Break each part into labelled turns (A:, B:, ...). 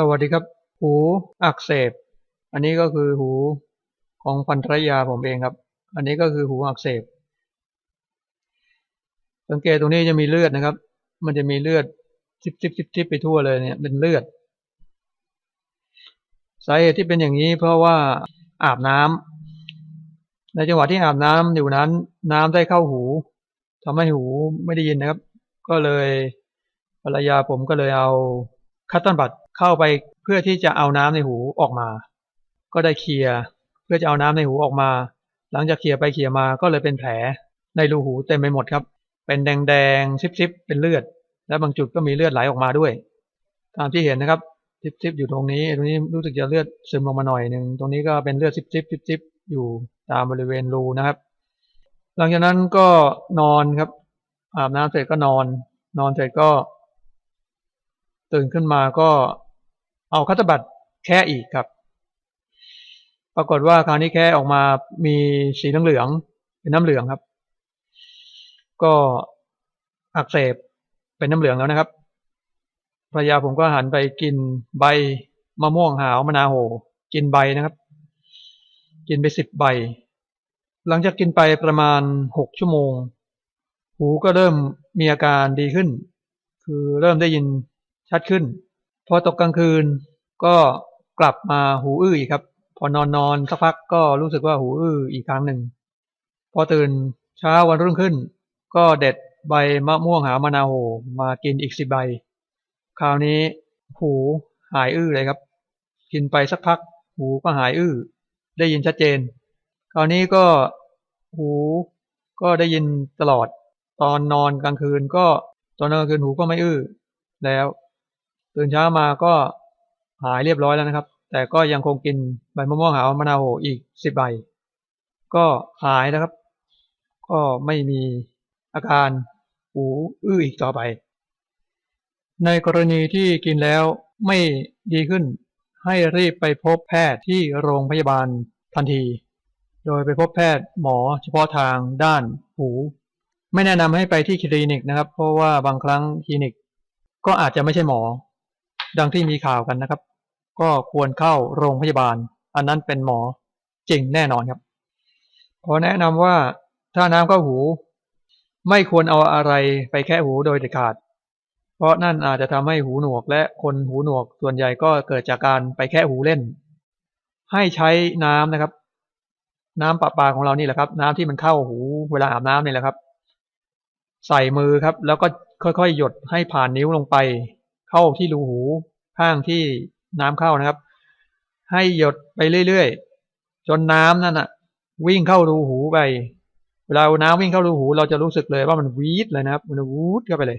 A: สวัสดีครับ หูอักเสบ อันนี้ก็คือหูของภรรยาผมเองครับ อันนี้ก็คือหูอักเสบ สังเกตตรงนี้จะมีเลือดนะครับ มันจะมีเลือดซิบซิบซิบซิบไปทั่วเลยเนี่ยเป็นเลือด สาเหตุที่เป็นอย่างนี้เพราะว่าอาบน้ำในจังหวะที่อาบน้ำอยู่นั้น น้ำได้เข้าหูทำให้หูไม่ได้ยินนะครับ ก็เลยภรรยาผมก็เลยเอาคัตตันบัต เข้าไปเพื่อที่จะเอาน้ำในหูออกมา ก็ได้เคลียร์เพื่อจะเอาน้ำในหูออกมา หลังจากเคลียร์ไปเคลียร์มาก็เลยเป็นแผลในรูหูเต็มไปหมดครับ เป็นแดงๆซิบๆเป็นเลือด และบางจุดก็มีเลือดไหลออกมาด้วย ตามที่เห็นนะครับซิบๆอยู่ตรงนี้ ตรงนี้รู้สึกจะเลือดซึมลงมาหน่อยหนึ่งตรงนี้ก็เป็นเลือดซิบๆซิบๆอยู่ตามบริเวณรูนะครับ หลังจากนั้นก็นอนครับอาบน้ำเสร็จก็นอน นอนเสร็จก็ ตื่นขึ้นมาก็ เอาคัตบัตแค่อีกครับ ปรากฏว่าคราวนี้แค่ออกมามีสีน้ำเหลืองเป็นน้ำเหลืองครับ ก็อักเสบเป็นน้ำเหลืองแล้วนะครับภรรยาผมก็หันไปกินใบมะม่วงหาวมะนาวโห กินใบนะครับ กินไปสิบใบ หลังจากกินไปประมาณหกชั่วโมง หูก็เริ่มมีอาการดีขึ้น คือเริ่มได้ยินชัดขึ้น พอตกกลางคืนก็กลับมาหูอื้ออีกครับ พอนอนนอนสักพักก็รู้สึกว่าหูอื้ออีกครั้งหนึ่ง พอตื่นเช้าวันรุ่งขึ้น ก็เด็ดใบมะม่วงหามะนาวโหมากินอีกสิบใบ คราวนี้หูหายอื้อเลยครับ กินไปสักพัก หูก็หายอื้อ ได้ยินชัดเจน คราวนี้ก็หูก็ได้ยินตลอด ตอนนอนกลางคืนก็ตอนนอนกลางคืนหูก็ไม่อื้อแล้ว ตื่นเช้ามาก็หายเรียบร้อยแล้วนะครับ แต่ก็ยังคงกินใบมะม่วงหาวมะนาวอีกสิบใบ ก็หายนะครับ ก็ไม่มีอาการหูอื้ออีกต่อไป ในกรณีที่กินแล้วไม่ดีขึ้น ให้รีบไปพบแพทย์ที่โรงพยาบาลทันที โดยไปพบแพทย์หมอเฉพาะทางด้านหู ไม่แนะนำให้ไปที่คลินิกนะครับ เพราะว่าบางครั้งคลินิก ก็อาจจะไม่ใช่หมอ ดังที่มีข่าวกันนะครับ ก็ควรเข้าโรงพยาบาล อันนั้นเป็นหมอจริงแน่นอนครับขอแนะนำว่าถ้าน้ำเข้าหู ไม่ควรเอาอะไรไปแค่หูโดยเด็ดขาด เพราะนั่นอาจจะทำให้หูหนวกและคนหูหนวกส่วนใหญ่ก็เกิดจากการไปแค่หูเล่น ให้ใช้น้ำนะครับ น้ำประปาของเรานี่แหละครับ น้ำที่มันเข้าหูเวลาอาบน้ำนี่แหละครับ ใส่มือครับ แล้วก็ค่อยๆ หยดให้ผ่านนิ้วลงไป เข้าที่รูหูข้างที่น้ำเข้านะครับ ให้หยดไปเรื่อยๆ จนน้ำนั่นน่ะวิ่งเข้ารูหูไป เวลาน้ำวิ่งเข้ารูหู เราจะรู้สึกเลยว่ามันวีดเลยนะครับ มันวูดเข้าไปเลย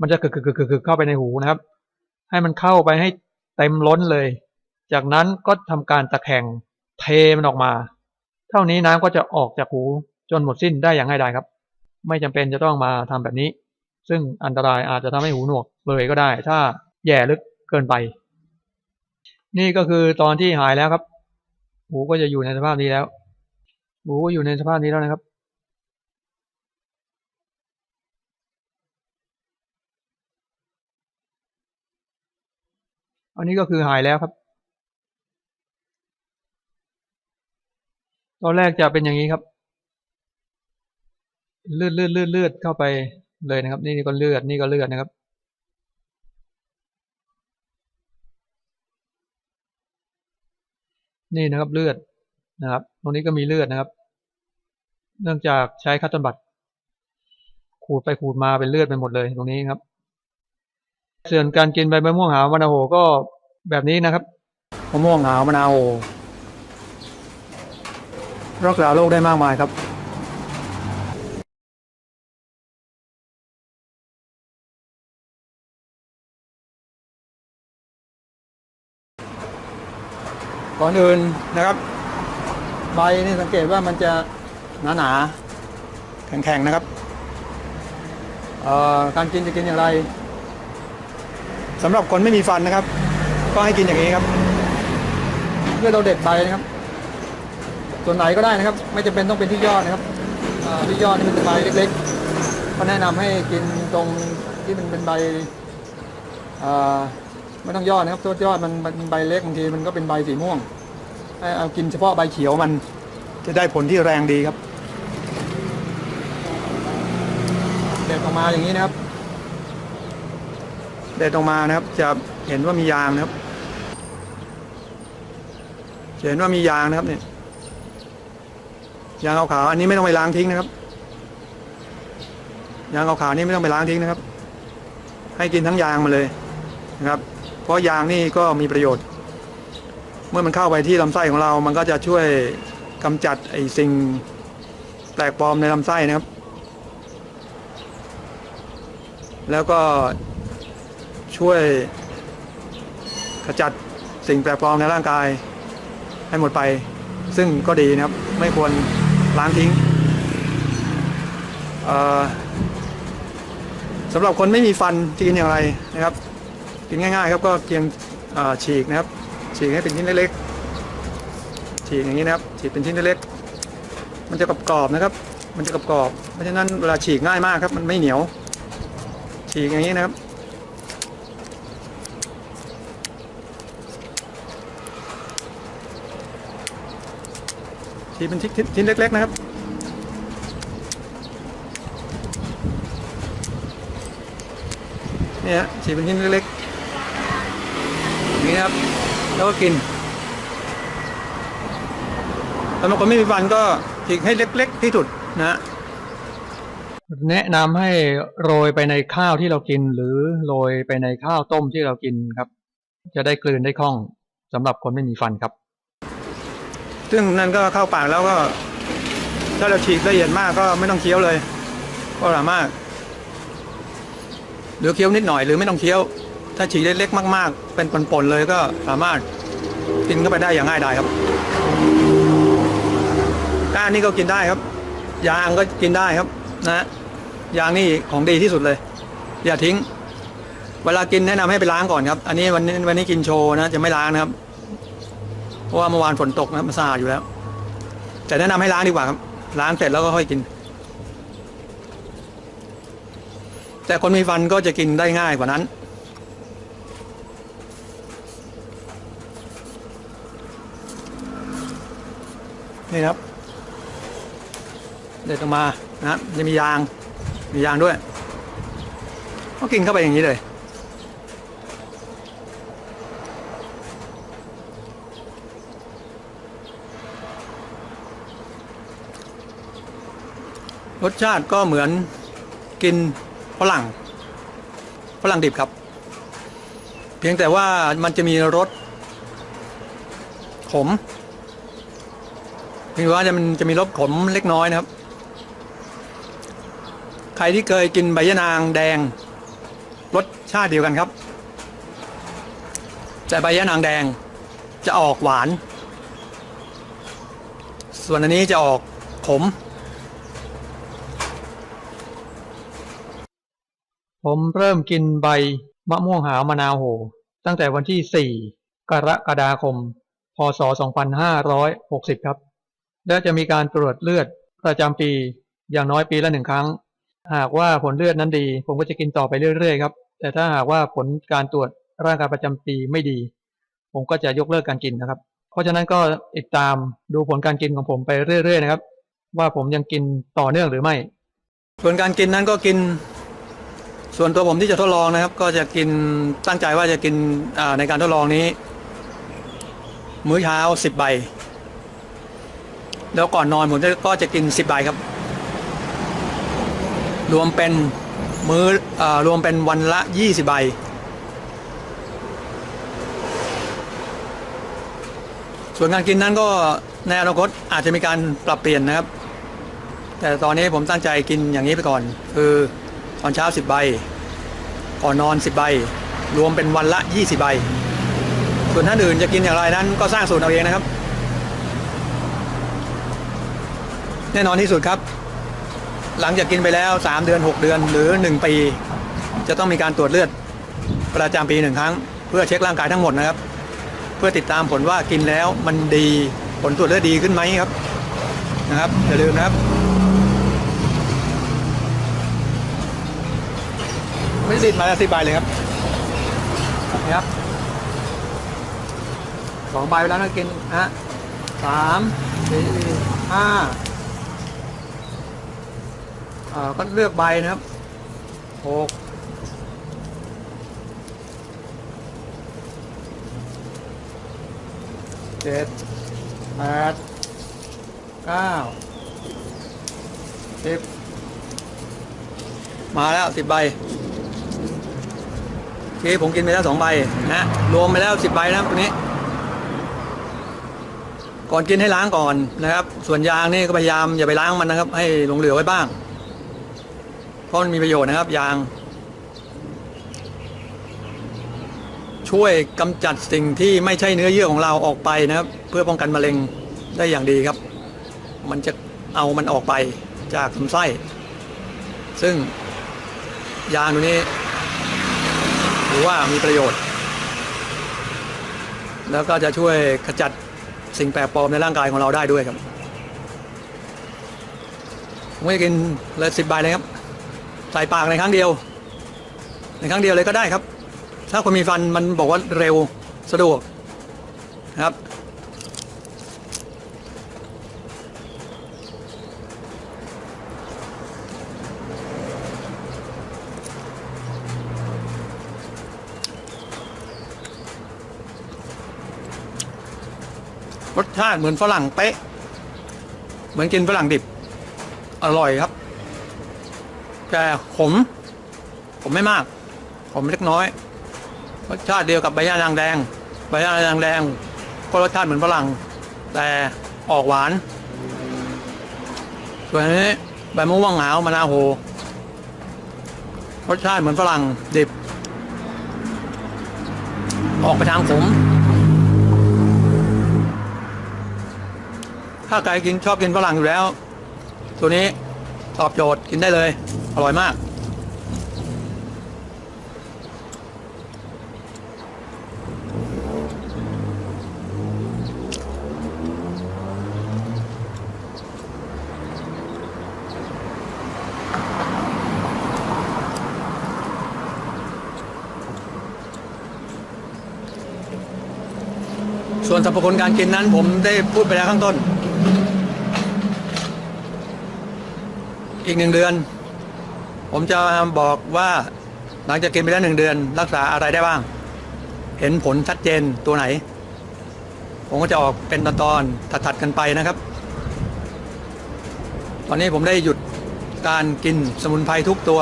A: มันจะกึกกึกกึกกึกเข้าไปในหูนะครับ ให้มันเข้าไปให้เต็มล้นเลย จากนั้นก็ทำการตะแคงเทมันออกมา เท่านี้น้ำก็จะออกจากหูจนหมดสิ้นได้อย่างง่ายดายครับ ไม่จำเป็นจะต้องมาทำแบบนี้ ซึ่งอันตรายอาจจะทำให้หูหนวก เลยก็ได้ ถ้าแย่ลึกเกินไป นี่ก็คือตอนที่หายแล้วครับ หูก็จะอยู่ในสภาพนี้แล้ว หูก็อยู่ในสภาพนี้แล้วนะครับ อันนี้ก็คือหายแล้วครับ ตอนแรกจะเป็นอย่างนี้ครับ เลือดเลือดเลือดเลือดเข้าไปเลยนะครับ นี่ก็เลือดนี่ก็เลือดนะครับ นี่นะครับเลือดนะครับ ตรงนี้ก็มีเลือดนะครับ เนื่องจากใช้คัตตันบัตขูดไปขูดมาเป็นเลือดไปหมดเลยตรงนี้ครับ ส่วนการกินใบมะม่วงหาวมะนาวโหก็แบบนี้นะครับมะม่วงหาวมะนาวโหรักษาโรคได้มากมายครับ ก่อนอื่นนะครับ ใบนี่สังเกตว่ามันจะหนาหนาๆแข็งๆนะครับการกินจะกินอย่างไรสำหรับคนไม่มีฟันนะครับ ก็ให้กินอย่างนี้ครับเพื่อเราเด็ดใบนะครับ ส่วนไหนก็ได้นะครับ ไม่จำเป็นต้องเป็นที่ยอดนะครับที่ยอดนี่มันเป็นใบเล็กๆก็แนะนำให้กินตรงที่มันเป็นใบอ่า
B: ไม่ต้องยอดนะครับตัวยอดมันมันใบเล็กบางทีมันก็เป็นใบสีม่วงให้เอากินเฉพาะใบเขียวมันจะได้ผลที่แรงดีครับเด็ดออกมาอย่างนี้นะครับเด็ดออกมานะครับ จะเห็นว่ามียางนะครับจะเห็นว่ามียางนะครับเนี่ยยางขาวๆอันนี้ไม่ต้องไปล้างทิ้งนะครับยางขาวๆนี่ไม่ต้องไปล้างทิ้งนะครับ ให้กินทั้งยางมาเลยนะครับ เพราะยางนี่ก็มีประโยชน์ เมื่อมันเข้าไปที่ลำไส้ของเรา มันก็จะช่วยกำจัดไอ้สิ่งแปลกปลอมในลำไส้นะครับ แล้วก็ช่วยขจัดสิ่งแปลกปลอมในร่างกาย ให้หมดไป ซึ่งก็ดีนะครับ ไม่ควรล้างทิ้งสำหรับคนไม่มีฟันจะกินอย่างไรนะครับ กินง่ายๆครับก็เพียงฉีกนะครับ ฉีกให้เป็นชิ้นเล็กๆฉีกอย่างนี้นะครับ ฉีกเป็นชิ้นเล็กๆมันจะกรอบๆนะครับ มันจะกรอบๆเพราะฉะนั้นเวลาฉีกง่ายมากครับ มันไม่เหนียว ฉีกอย่างนี้นะครับฉีกเป็นชิ้นชิ้นเล็ก ๆ นะครับเนี่ยฉีกเป็นชิ้นเล็กๆ นี้นะครับ แล้วก็กินสำหรับคนไม่มีฟันก็ฉีกให้เล็ก ๆ ที่สุดนะฮะ
A: แนะนำให้โรยไปในข้าวที่เรากิน หรือโรยไปในข้าวต้มที่เรากินครับ จะได้กลืนได้คล่องสำหรับคนไม่มีฟันครับ
B: ซึ่งนั่นก็เข้าปากแล้วก็ถ้าเราฉีกละเอียดมากก็ไม่ต้องเคี้ยวเลย ก็สามารถหรือเคี้ยวนิดหน่อยหรือไม่ต้องเคี้ยว ถ้าฉีกเล็กๆมาก ๆ เป็นปนๆเลยก็สามารถกินเข้าไปได้อย่างง่ายดายครับก้านนี่ก็กินได้ครับ ยางก็กินได้ครับ นะยางนี่ของดีที่สุดเลย อย่าทิ้ง เวลากินแนะนำให้ไปล้างก่อนครับ อันนี้วันนี้วันนี้กินโชว์นะจะไม่ล้างนะครับ เพราะว่าเมื่อวานฝนตกนะมันสะอาดอยู่แล้ว แต่แนะนำให้ล้างดีกว่าครับ ล้างเสร็จแล้วก็ค่อยกิน แต่คนมีฟันก็จะกินได้ง่ายกว่านั้น นี่ครับ เด็ดออกมานะครับจะมียาง มียางด้วยก็กินเข้าไปอย่างนี้เลยรสชาติก็เหมือนกินฝรั่งฝรั่งดิบครับ เพียงแต่ว่ามันจะมีรสขม เพียงว่าจะมันจะมีรสขมเล็กน้อยนะครับ ใครที่เคยกินใบยะนางแดงรสชาติเดียวกันครับ แต่ใบยะนางแดงจะออกหวาน ส่วนอันนี้จะออกขม
A: ผมเริ่มกินใบมะม่วงหาวมะนาวโห ตั้งแต่วันที่ 4 กรกฎาคม พศ 2560 ครับ และจะมีการตรวจเลือดประจำปีอย่างน้อยปีละหนึ่งครั้ง หากว่าผลเลือดนั้นดี ผมก็จะกินต่อไปเรื่อยๆครับ แต่ถ้าหากว่าผลการตรวจร่างกายประจำปีไม่ดี ผมก็จะยกเลิกการกินนะครับ เพราะฉะนั้นก็ติดตามดูผลการกินของผมไปเรื่อยๆนะครับ ว่าผมยังกินต่อเนื่องหรือไม่
B: ส่วนการกินนั้นก็กิน ส่วนตัวผมที่จะทดลองนะครับ ก็จะกินตั้งใจว่าจะกินในการทดลองนี้ มื้อเช้าสิบใบ แล้วก่อนนอนผมก็จะกินสิบใบครับ รวมเป็นมื้ออรวมเป็นวันละยี่สิบใบ ส่วนการกินนั้นก็ในอนาคตอาจจะมีการปรับเปลี่ยนนะครับ แต่ตอนนี้ผมตั้งใจกินอย่างนี้ไปก่อน คือตอนเช้า 10 ใบ ก่อนนอน 10 ใบ รวมเป็นวันละ 20 ใบ ส่วนท่านอื่นจะกินอย่างไรนั้นก็สร้างสูตรเอาเองนะครับ แน่นอนที่สุดครับ หลังจากกินไปแล้ว 3 เดือน 6 เดือนหรือ 1 ปี จะต้องมีการตรวจเลือดประจำปีหนึ่งครั้ง เพื่อเช็คร่างกายทั้งหมดนะครับ เพื่อติดตามผลว่ากินแล้วมันดีผลตรวจเลือดดีขึ้นไหมครับนะครับอย่าลืมนะครับ ไม่ติดมาสิบใบเลยครับนี่ครับสองใบไปแล้วนะกินฮะสามสี่ห้า อ่าก็เลือกใบนะครับหกเจ็ดแปดเก้าสิบมาแล้วสิบใบโอเคผมกินไปแล้วสองใบนะรวมไปแล้วสิบใบนะครับตัวนี้ ก่อนกินให้ล้างก่อนนะครับ ส่วนยางนี่ก็พยายามอย่าไปล้างมันนะครับ ให้หลงเหลือไว้บ้าง ราะมันมีประโยชน์นะครับ ยาง ช่วยกำจัดสิ่งที่ไม่ใช่เนื้อเยื่อของเราออกไปนะครับ เพื่อป้องกันมะเร็งได้อย่างดีครับ มันจะเอามันออกไปจากลำไส้ ซึ่งยางตัวนี้ถือว่ามีประโยชน์ แล้วก็จะช่วยขจัดสิ่งแปลกปลอมในร่างกายของเราได้ด้วยครับผมจะกินเลยสิบใบเลยครับ ใส่ปากในครั้งเดียว ในครั้งเดียวเลยก็ได้ครับ ถ้าคนมีฟันมันบอกว่าเร็วสะดวกนะครับ รสชาติเหมือนฝรั่งเป๊ะ เหมือนกินฝรั่งดิบ อร่อยครับ แต่ขมผมไม่มากผมเล็กน้อยรสชาติเดียวกับใบย่านางแดง ใบย่านางแดง ก็รสชาติเหมือนฝรั่ง แต่ออกหวาน ส่วนนี้ใบมะม่วงหาวมะนาวโหรสชาติเหมือนฝรั่งดิบ ออกไปทางขม ถ้าใครกินชอบกินฝรั่งอยู่แล้ว ตัวนี้ตอบโจทย์กินได้เลย อร่อยมาก ส่วนสรรพคุณการกินนั้นผมได้พูดไปแล้วข้างต้น อีกหนึ่งเดือน ผมจะบอกว่าหลังจากกินไปแล้วหนึ่งเดือน รักษาอะไรได้บ้าง เห็นผลชัดเจนตัวไหน ผมก็จะออกเป็นตอนๆถัดๆกันไปนะครับ ตอนนี้ผมได้หยุดการกินสมุนไพรทุกตัว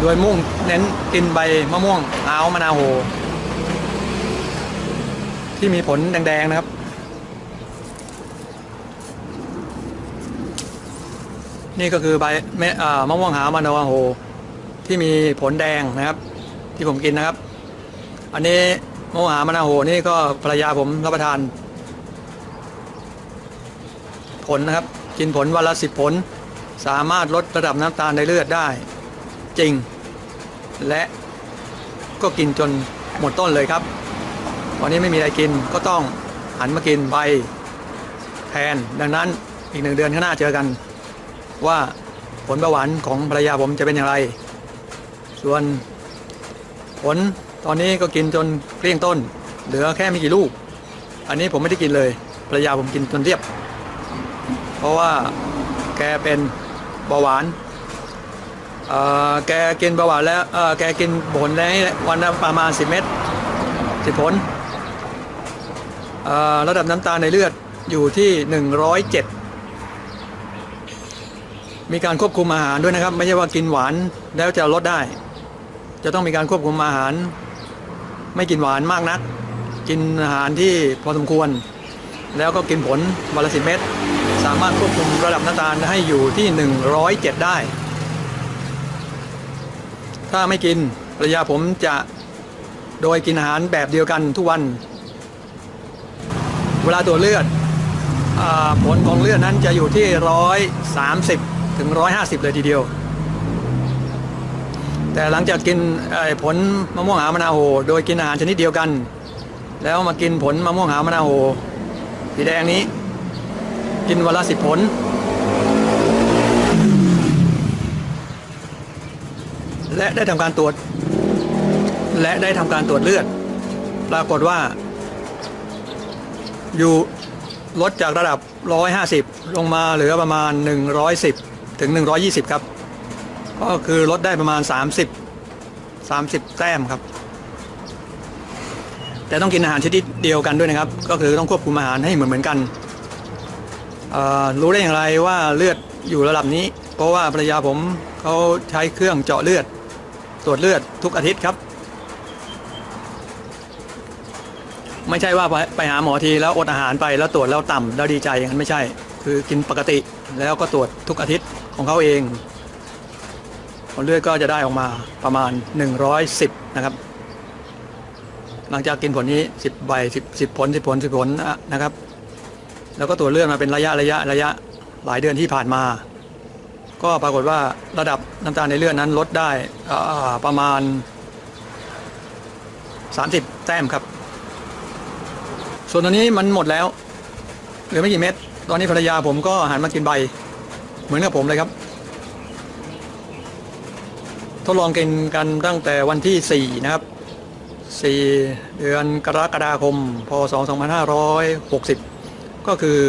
B: โดยมุ่งเน้นกินใบมะม่วงหาวมะนาวโห ที่มีผลแดงๆนะครับ นี่ก็คือใบเมอ่ามะม่วงหาวมะนาวโหที่มีผลแดงนะครับ ที่ผมกินนะครับ อันนี้มะม่วงหาวมะนาวโหนี่ก็ภรรยาผมรับประทาน ผลนะครับ กินผลวันละสิบผล สามารถลดระดับน้ำตาลในเลือดได้ จริง และก็กินจนหมดต้นเลยครับ วันนี้ไม่มีอะไรกินก็ต้องหันมากินใบแทนดังนั้นอีกหนึ่งเดือนข้างหน้าเจอกัน ว่าผลเบาหวานของภรรยาผมจะเป็นอย่างไร ส่วนผลตอนนี้ก็กินจนเกลี้ยงต้น เหลือแค่ไม่กี่ลูก อันนี้ผมไม่ได้กินเลยภรรยาผมกินจนเรียบ เพราะว่าแกเป็นเบาหวานแกกินเบาหวานแล้วแกกินผลแล้ววันละประมาณ 10 เม็ดสิบผลระดับน้ำตาลในเลือดอยู่ที่ 107 มีการควบคุมอาหารด้วยนะครับ ไม่ใช่ว่ากินหวานแล้วจะลดได้ จะต้องมีการควบคุมอาหาร ไม่กินหวานมากนัก กินอาหารที่พอสมควร แล้วก็กินผลวันละสิเม็ดสามารถควบคุมระดับน้ำตาลให้อยู่ที่ 107 ได้ ถ้าไม่กินภรรยาผมจะโดยกินอาหารแบบเดียวกันทุกวัน เวลาตรวจเลือดอผลของเลือดนั้นจะอยู่ที่ร้อยสามสิบ ถึงร้อยห้าสิบเลยทีเดียว แต่หลังจากกินผลมะม่วงหามะนาวโหโดยกินอาหารชนิดเดียวกัน แล้วมากินผลมะม่วงหามะนาวโหสีแดงนี้ กินวันละสิบผล และได้ทำการตรวจ และได้ทำการตรวจเลือด ปรากฏว่า อยู่ลดจากระดับ 150 ลงมาเหลือประมาณ 110 ถึง 120 ครับ ก็คือลดได้ประมาณ 30 30 แต้มครับ แต่ต้องกินอาหารชนิดเดียวกันด้วยนะครับ ก็คือต้องควบคุมอาหารให้เหมือนเหมือนกันรู้ได้อย่างไรว่าเลือดอยู่ระดับนี้ เพราะว่าภรรยาผมเขาใช้เครื่องเจาะเลือด ตรวจเลือดทุกอาทิตย์ครับ ไม่ใช่ว่าไปไปหาหมอทีแล้วอดอาหารไปแล้วตรวจแล้วต่ำแล้วดีใจอย่างนั้นไม่ใช่ คือกินปกติแล้วก็ตรวจทุกอาทิตย์ ของเขาเองผลเลือดก็จะได้ออกมาประมาณ 110 นะครับ หลังจากกินผลนี้ 10 ใบ 10 10ผล 10 ผล 10 ผลนะครับ แล้วก็ตรวจเลือดมาเป็นระยะระยะระยะหลายเดือนที่ผ่านมา ก็ปรากฏว่าระดับน้ำตาลในเลือดนั้นลดได้ประมาณ 30 แต้มครับ ส่วนตอนนี้มันหมดแล้วเหลือไม่กี่เม็ดตอนนี้ภรรยาผมก็หันมากินใบ เหมือนกับผมเลยครับ ทดลองกินกันตั้งแต่วันที่ 4 นะครับ 4 เดือนกรกฎาคม พศ 2560 ก็คือ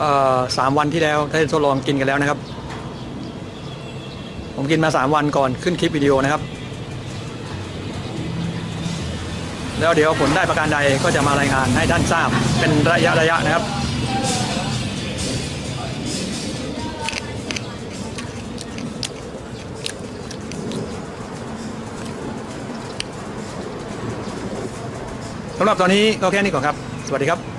B: อ่อสามวันที่แล้วได้ทดลองกินกันแล้วนะครับ ผมกินมา 3 วันก่อนขึ้นคลิปวิดีโอนะครับ แล้วเดี๋ยวผลได้ประการใดก็จะมารายงานให้ท่านทราบเป็นระยะระยะนะครับ สำหรับตอนนี้ก็แค่นี้ก่อนครับ สวัสดีครับ